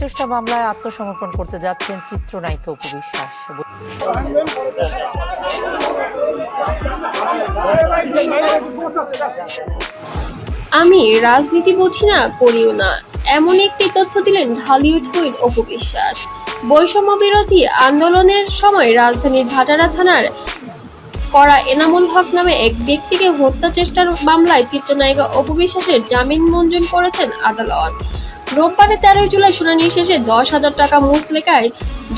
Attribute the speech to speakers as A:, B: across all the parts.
A: চেষ্টা মামলায় আত্মসমর্পণ করতে যাচ্ছেন চিত্রনায়িকা অপু বিশ্বাস।
B: আমি রাজনীতি বুঝি না, করিও না। এমন একটি তথ্য দিলেন ঢালিউড কুইন অপু বৈষম্য বিরোধী আন্দোলনের সময় রাজধানীর ভাটারা থানার করা এনামুল হক নামে এক ব্যক্তিকে হত্যা চেষ্টার মামলায় চিত্রনায়িকা অপু বিশ্বাসের জামিন মঞ্জুর করেছেন আদালত। রোববারে তেরোই জুলাই শুনানি শেষে দশ হাজার টাকা মুসলেকায়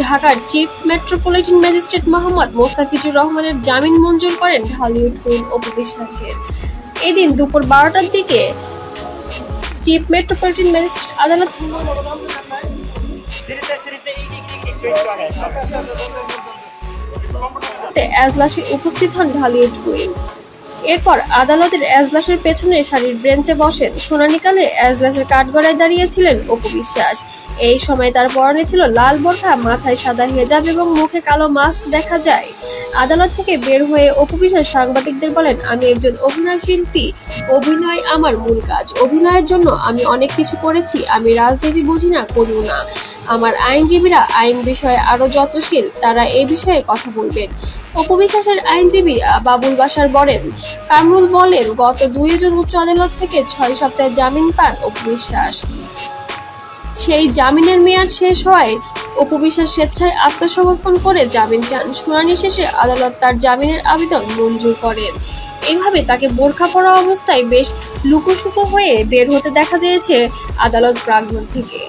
B: ঢাকার chief metropolitan magistrate Mohammad Mostafizur রহমানের জামিন মঞ্জুর করেন ঢালিউড কুইন অপু বিশ্বাসের এদিন দুপুর বারোটার দিকে চিফ মেট্রোপলিটন ম্যাজিস্ট্রেট আদালত এজলাসে উপস্থিত হন ঢালিউড কুইন। এরপর আদালতের এজলাসের পেছনে শাড়ির বেঞ্চে বসেন। শুনানিকালে এজলাসের কাঠগড়ায় দাঁড়িয়েছিলেন অপু বিশ্বাস। এই সময় তার পরনে ছিল লাল বোরখা, মাথায় সাদা হেজাব এবং মুখে কালো মাস্ক দেখা যায়। আদালত থেকে বের হয়ে অপু বিশ্বাস সাংবাদিকদের বলেন, আমি একজন অভিনয় শিল্পী। অভিনয় আমার মূল কাজ। অভিনয়ের জন্য আমি অনেক কিছু করেছি। আমি রাজনীতি বুঝি না, করিও না। আমার আইনজীবীরা আইন বিষয়ে আরও যত্নশীল, তারা এই বিষয়ে কথা বলবেন। অপবিশ্বাসের আইনজীবী বাবুল বাসার বলেন, কামরুল বলেন, গত দুই জুন উচ্চ আদালত থেকে ছয় সপ্তাহের জামিন পান অপবিশ্বাস সেই জামিনের মেয়াদ শেষ হয় অপবিশ্বাস স্বেচ্ছায় আত্মসমর্পণ করে জামিন চান। শুনানি শেষে আদালত তার জামিনের আবেদন মঞ্জুর করেন। এইভাবে তাকে বোরখা পরা অবস্থায় বেশ লুকোশুকো হয়ে বের হতে দেখা গিয়েছে আদালত প্রাঙ্গণ থেকে।